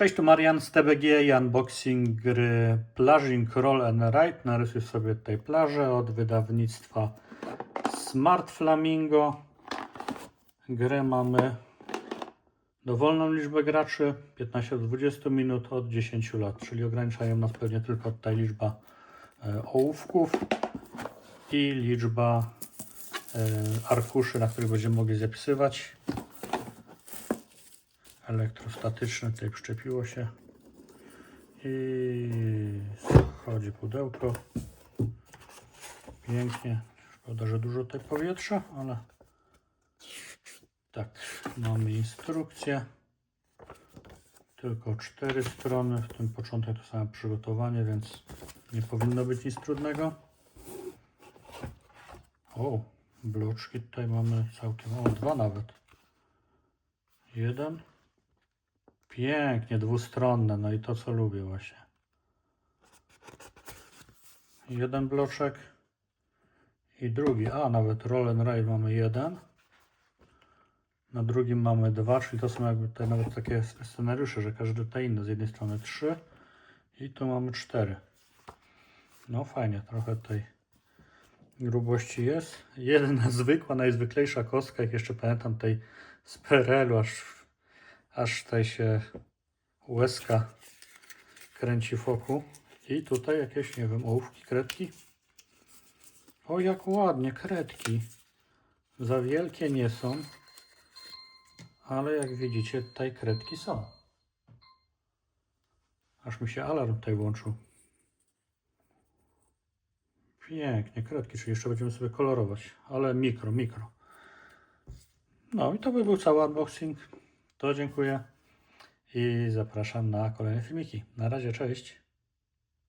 Cześć, tu Marian z TBG i unboxing gry Plażing Roll and Ride. Narysuj sobie tutaj plażę od wydawnictwa Smart Flamingo. Grę mamy dowolną liczbę graczy, 15 do 20 minut od 10 lat, czyli ograniczają nas pewnie tylko tutaj liczba e, ołówków i liczba e, arkuszy, na których będziemy mogli zapisywać elektrostatyczne tutaj przyczepiło się. I chodzi pudełko. Pięknie. Szkoda, że dużo tutaj powietrza ale tak, mamy instrukcję. Tylko cztery strony. W tym początek to samo przygotowanie więc nie powinno być nic trudnego. O, bloczki tutaj mamy całkiem, o dwa nawet. Jeden Pięknie, dwustronne, no i to co lubię właśnie. Jeden bloczek i drugi, a nawet roll and ride mamy jeden. Na drugim mamy dwa, czyli to są jakby tutaj nawet takie scenariusze, że każdy tutaj inny. Z jednej strony trzy i tu mamy cztery. No fajnie, trochę tutaj grubości jest. Jedna zwykła, najzwyklejsza kostka, jak jeszcze pamiętam tej z PRL-u, aż aż tutaj się łezka kręci wokół. I tutaj jakieś, nie wiem, ołówki, kredki. O, jak ładnie, kredki. Za wielkie nie są, ale jak widzicie, tutaj kredki są. Aż mi się alarm tutaj włączył. Pięknie, kredki, czyli jeszcze będziemy sobie kolorować, ale mikro, mikro. No i to by był cały unboxing. To dziękuję i zapraszam na kolejne filmiki. Na razie, cześć.